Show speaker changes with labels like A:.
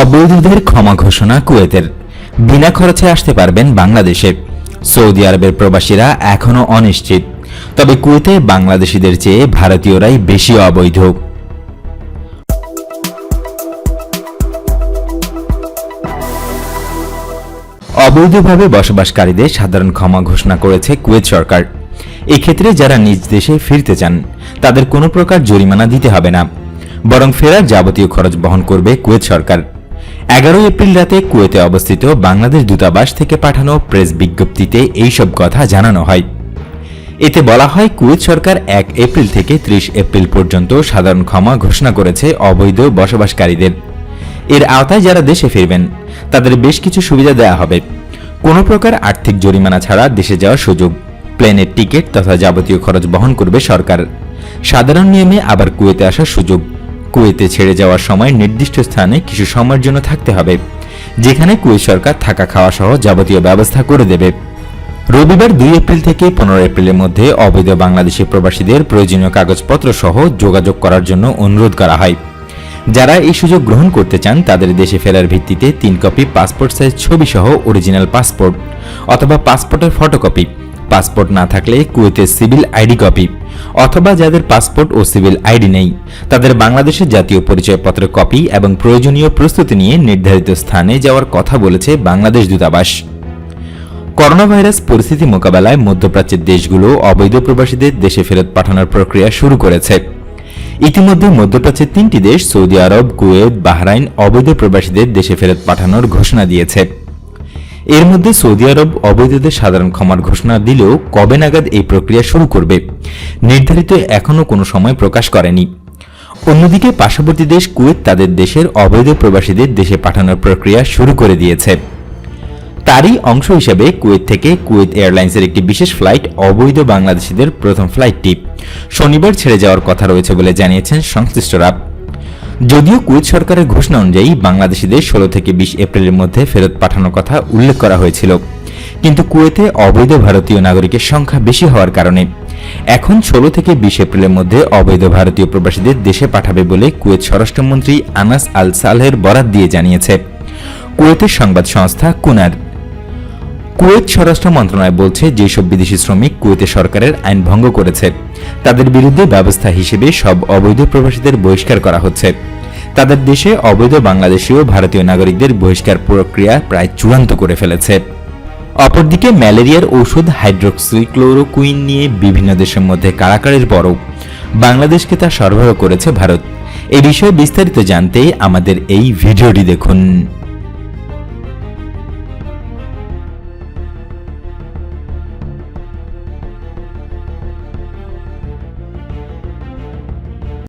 A: অবৈধদের ক্ষমা ঘোষণা কুয়েতের। বিনা খরচে আসতে পারবেন বাংলাদেশে। সৌদি আরবের প্রবাসীরা এখনও অনিশ্চিত। তবে কুয়েতে বাংলাদেশিদের চেয়ে ভারতীয়রাই বেশি অবৈধ। অবৈধভাবে বসবাসকারীদের সাধারণ ক্ষমা ঘোষণা করেছে কুয়েত সরকার। এক্ষেত্রে যারা নিজ দেশে ফিরতে চান, তাদের কোনো প্রকার জরিমানা দিতে হবে না। বরং ফেরার যাবতীয় খরচ বহন করবে কুয়েত সরকার। এগারোই এপ্রিল রাতে কুয়েতে অবস্থিত বাংলাদেশ দূতাবাস থেকে পাঠানো প্রেস বিজ্ঞপ্তিতে এইসব কথা জানানো হয়। এতে বলা হয়, কুয়েত সরকার এক এপ্রিল থেকে ত্রিশ এপ্রিল পর্যন্ত সাধারণ ক্ষমা ঘোষণা করেছে অবৈধ বসবাসকারীদের। এর আওতায় যারা দেশে ফিরবেন, তাদের বেশ কিছু সুবিধা দেওয়া হবে। কোনো প্রকার আর্থিক জরিমানা ছাড়া দেশে যাওয়ার সুযোগ, প্লেনের টিকিট তথা যাবতীয় খরচ বহন করবে সরকার। সাধারণ নিয়মে আবার কুয়েতে আসার সুযোগ। কুয়েতে ছেড়ে যাওয়ার সময় নির্দিষ্ট স্থানে কিছু সময়ের জন্য থাকতে হবে, যেখানে কুয়েত সরকার থাকা খাওয়া সহ যাবতীয় ব্যবস্থা করে দেবে। রবিবার দুই এপ্রিল থেকে পনেরো এপ্রিলের মধ্যে অবৈধ বাংলাদেশি প্রবাসীদের প্রয়োজনীয় কাগজপত্র সহ যোগাযোগ করার জন্য অনুরোধ করা হয়। যারা এই সুযোগ গ্রহণ করতে চান, তাদের দেশে ফেরার ভিত্তিতে তিন কপি পাসপোর্ট সাইজ ছবি সহ অরিজিনাল পাসপোর্ট অথবা পাসপোর্টের ফটোকপি। পাসপোর্ট না থাকলে কুয়েতের সিভিল আইডি কপি, অথবা যাদের পাসপোর্ট ও সিভিল আইডি নেই, তাদের বাংলাদেশের জাতীয় পরিচয়পত্র কপি এবং প্রয়োজনীয় প্রস্তুতি নিয়ে নির্ধারিত স্থানে যাওয়ার কথা বলেছে বাংলাদেশ দূতাবাস। করোনা ভাইরাস পরিস্থিতি মোকাবেলায় মধ্যপ্রাচ্যের দেশগুলো অবৈধ প্রবাসীদের দেশে ফেরত পাঠানোর প্রক্রিয়া শুরু করেছে। ইতিমধ্যে মধ্যপ্রাচ্যের তিনটি দেশ সৌদি আরব, কুয়েত, বাহরাইন অবৈধ প্রবাসীদের দেশে ফেরত পাঠানোর ঘোষণা দিয়েছে। এর মধ্যে সৌদি আরব অবৈধদের সাধারণ ক্ষমার ঘোষণা দিলেও কবে নাগাদ এই প্রক্রিয়া শুরু করবে, নির্ধারিত এখনও কোনো সময় প্রকাশ করেনি। অন্যদিকে পার্শ্ববর্তী দেশ কুয়েত তাদের দেশের অবৈধ প্রবাসীদের দেশে পাঠানোর প্রক্রিয়া শুরু করে দিয়েছে। তারই অংশ হিসেবে কুয়েত থেকে কুয়েত এয়ারলাইন্সের একটি বিশেষ ফ্লাইট অবৈধ বাংলাদেশিদের প্রথম ফ্লাইটটি শনিবার ছেড়ে যাওয়ার কথা রয়েছে বলে জানিয়েছেন সংশ্লিষ্টরা। যদিও কুয়েত সরকারের ঘোষণা অনুযায়ী বাংলাদেশিদের ষোলো থেকে বিশ এপ্রিলের মধ্যে ফেরত পাঠানোর কথা উল্লেখ করা হয়েছিল। কিন্তু কুয়েতে অবৈধ ভারতীয় নাগরিকের সংখ্যা বেশি হওয়ার কারণে এখন ষোলো থেকে বিশ এপ্রিলের মধ্যে অবৈধ ভারতীয় প্রবাসীদের দেশে পাঠাবে বলে কুয়েত স্বরাষ্ট্রমন্ত্রী আনাস আল সালেহের বরাত দিয়ে জানিয়েছে। কুয়েতের সংবাদ সংস্থা কুনার। কুয়েত স্বরাষ্ট্র মন্ত্রণালয় বলছে, যেসব বিদেশি শ্রমিক কুয়েতে সরকারের আইন ভঙ্গ করেছে, তাদের বিরুদ্ধে ব্যবস্থা হিসেবে সব অবৈধ প্রবাসীদের বহিষ্কার করা হচ্ছে। তাদের দেশে অবৈধ বাংলাদেশীয় ভারতীয় নাগরিকদের বহিষ্কার প্রক্রিয়া প্রায় চূড়ান্ত করে ফেলেছে। অপরদিকে, ম্যালেরিয়ার ঔষধ হাইড্রোক্সিক্লোরোকুইন নিয়ে বিভিন্ন দেশের মধ্যে কারাকারের পরও বাংলাদেশকে তা সরবরাহ করেছে ভারত। এ বিষয়ে বিস্তারিত জানতে আমাদের এই ভিডিওটি দেখুন।